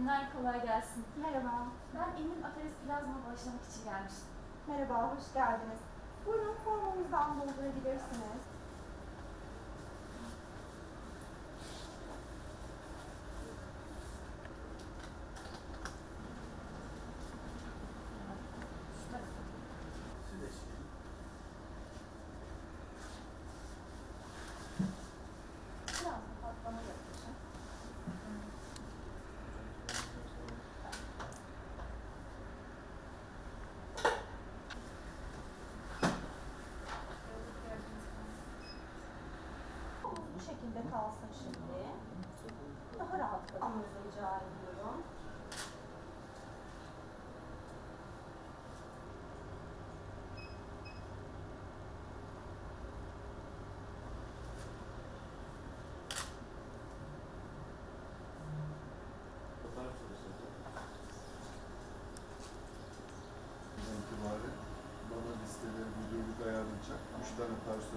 günler, kolay gelsin. Merhaba. Ben Emin Aferes Plazma başlamak için gelmiştim. Merhaba, hoş geldiniz. Buyurun formumuzdan doldurabilirsiniz.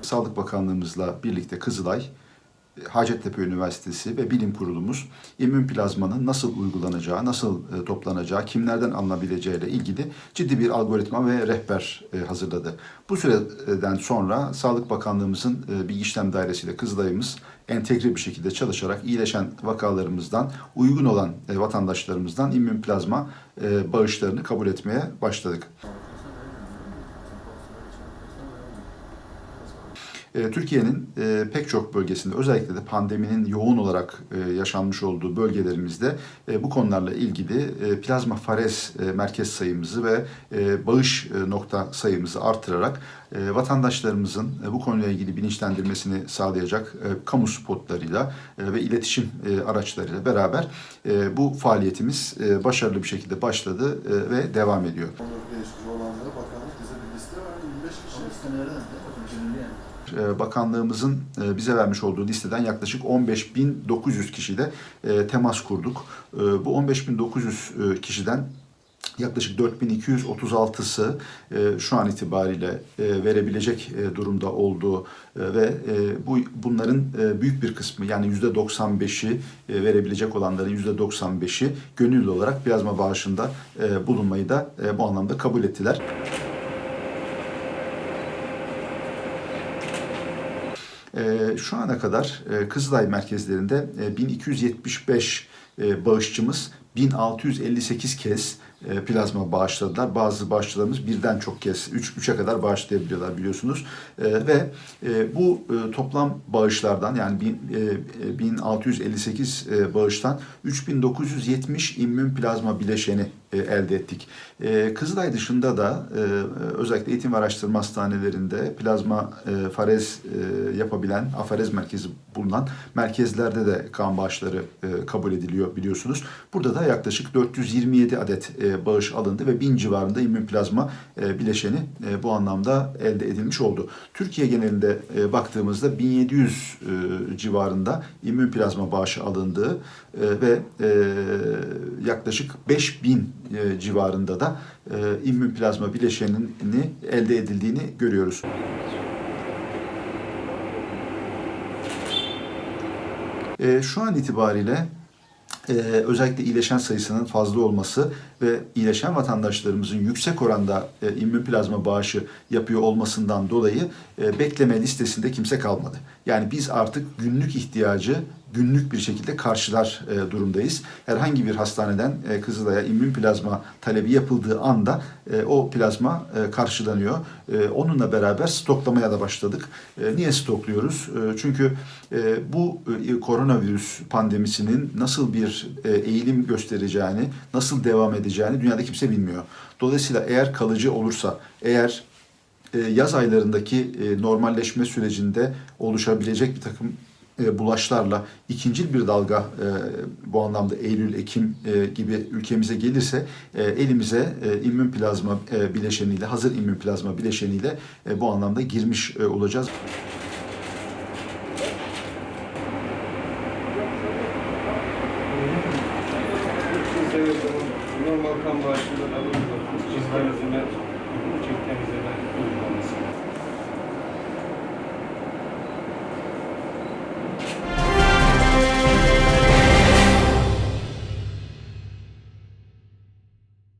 Sağlık Bakanlığımızla birlikte Kızılay, e, Hacettepe Üniversitesi ve Bilim Kurulumuz immün plazmanın nasıl uygulanacağı, nasıl e, toplanacağı, kimlerden alınabileceği ile ilgili ciddi bir algoritma ve rehber e, hazırladı. Bu süreden sonra Sağlık Bakanlığımızın bir işlem dairesiyle Kızılay'ımız entegre bir şekilde çalışarak iyileşen vakalarımızdan, uygun olan vatandaşlarımızdan immün plazma bağışlarını kabul etmeye başladık. E, Türkiye'nin e, pek çok bölgesinde özellikle de pandeminin yoğun olarak e, yaşanmış olduğu bölgelerimizde bu konularla ilgili plazma farez e, merkez sayımızı ve bağış nokta sayımızı artırarak vatandaşlarımızın bu konuyla ilgili bilinçlendirmesini sağlayacak kamu spotlarıyla ve iletişim araçlarıyla beraber bu faaliyetimiz başarılı bir şekilde başladı ve devam ediyor. E, bakanlığımızın e, bize vermiş olduğu listeden yaklaşık 15.900 kişiyle e, temas kurduk. Bu 15.900 e, kişiden yaklaşık 4236'sı e, şu an itibariyle verebilecek durumda olduğu ve bu bunların büyük bir kısmı yani %95'i e, verebilecek olanların %95'i gönüllü olarak plazma bağışında bulunmayı da bu anlamda kabul ettiler. Şu ana kadar e, Kızılay merkezlerinde e, 1275 e, bağışçımız 1658 kez e, plazma bağışladılar. Bazı bağışçılarımız birden çok kez, 3 3'e kadar bağışlayabiliyorlar biliyorsunuz. E, ve e, bu e, toplam bağışlardan yani bin, e, e, 1658 e, bağıştan 3970 immün plazma bileşeni e, elde ettik. E, Kızılay dışında da e, özellikle eğitim ve araştırma hastanelerinde plazma e, farez e, yapabilen, afarez merkezi bulunan merkezlerde de kan bağışları e, kabul ediliyor biliyorsunuz. Burada da yaklaşık 427 adet e, bağış alındı ve 1000 civarında immün plazma e, bileşeni e, bu anlamda elde edilmiş oldu. Türkiye genelinde e, baktığımızda 1700 e, civarında immün plazma bağışı alındığı e, ve e, yaklaşık 5000 e, civarında da e, immün plazma bileşenini elde edildiğini görüyoruz. E, şu an itibariyle e, özellikle iyileşen sayısının fazla olması ve iyileşen vatandaşlarımızın yüksek oranda e, immün plazma bağışı yapıyor olmasından dolayı e, bekleme listesinde kimse kalmadı. Yani biz artık günlük ihtiyacı günlük bir şekilde karşılar e, durumdayız. Herhangi bir hastaneden e, Kızılay'a immün plazma talebi yapıldığı anda e, o plazma e, karşılanıyor. E, onunla beraber stoklamaya da başladık. E, niye stokluyoruz? E, çünkü bu e, koronavirüs pandemisinin nasıl bir e, eğilim göstereceğini, nasıl devam edeceğini dünyada kimse bilmiyor. Dolayısıyla eğer kalıcı olursa, eğer e, yaz aylarındaki normalleşme sürecinde oluşabilecek bir takım bulaşlarla ikincil bir dalga bu anlamda Eylül, Ekim e, gibi ülkemize gelirse elimize immün plazma bileşeniyle, hazır immün plazma bileşeniyle bu anlamda girmiş e, Normal kan bağışında da alıyoruz. Cihazına, çekten izleme.